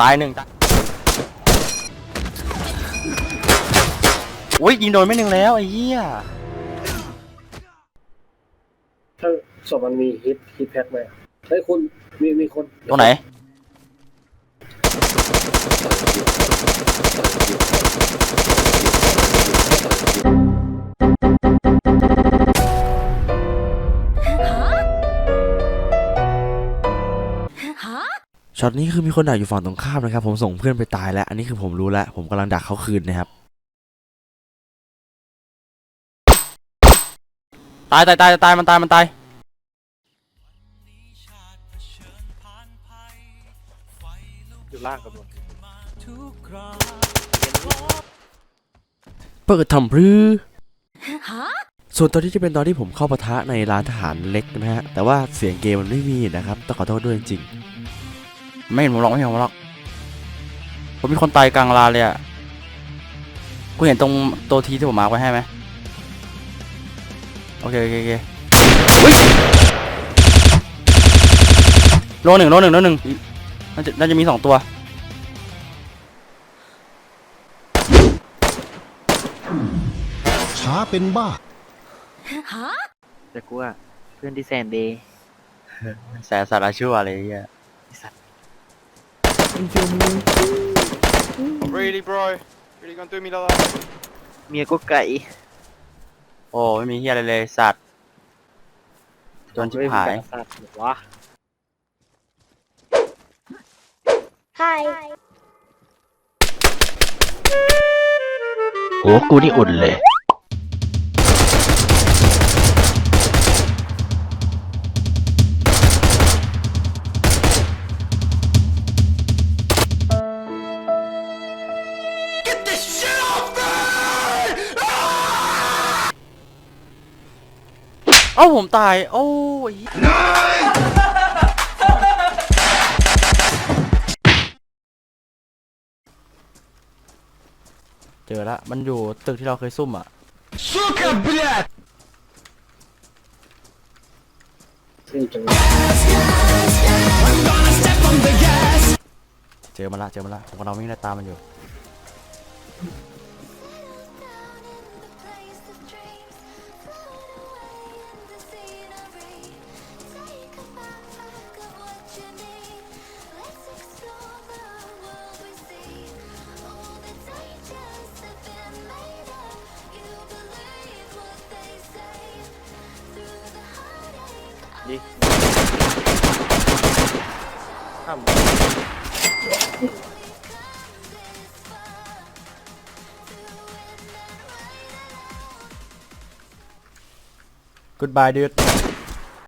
ตายหนึ่งตายโอ้ยยิงโดนไม่หนึ่งแล้วไอ้เหี้ยถ้าศพมันมีฮิตฮิตแพ็คไหมเฮ้ยคุณมีมีคนตรงไหน ช็อตนี้คือมีคนดักอยู่ฝั่งตรงข้ามนะครับ ผมส่งเพื่อนไปตายแล้ว อันนี้คือผมรู้แล้ว ผมกำลังดักเขาคืนนะครับ ตายตายตายตายมันตายมันตาย อยู่ล่างกับมันเปิดทำพรือส่วนตอนนี้จะเป็นตอนที่ผมเข้าปะทะในร้านทหารเล็กนะฮะ แต่ว่าเสียงเกมมันไม่มีนะครับ ต้องขอโทษด้วยจริง ไม่เห็นผมหรอกไม่เห็นผมหรอกผมมีคนตายกลางลานเลยอะกูเห็นตรงตัวทีที่ผมมาร์คไว้ให้ไหมโอเคโอเคโอเคเฮ้ยโลหนึ่งโลหนึ่งโลหนึ่งน่าจะน่าจะมีสองตัวช้าเป็นบ้าแต่กูอะเพื่อนที่แสนดีแสบสัตว์อาชั่วอะไรเงี้ย Really, bro? Really gonna do me like that? เมียก็ไก่โอ้ไม่มีเฮียอะไรเลยสัตว์จนชิบหายสัตว์หรอวะโอ้กูนี่อุ่นเลย เอ้าผมตาย โอ้ยเจอละมันอยู่ตึกที่เราเคยซุ่มอะซึ่งจังเจอมันละ เจอมันละผมกำลังวิ่งไล่ตามมันอยู่ ข้าม Goodbye dude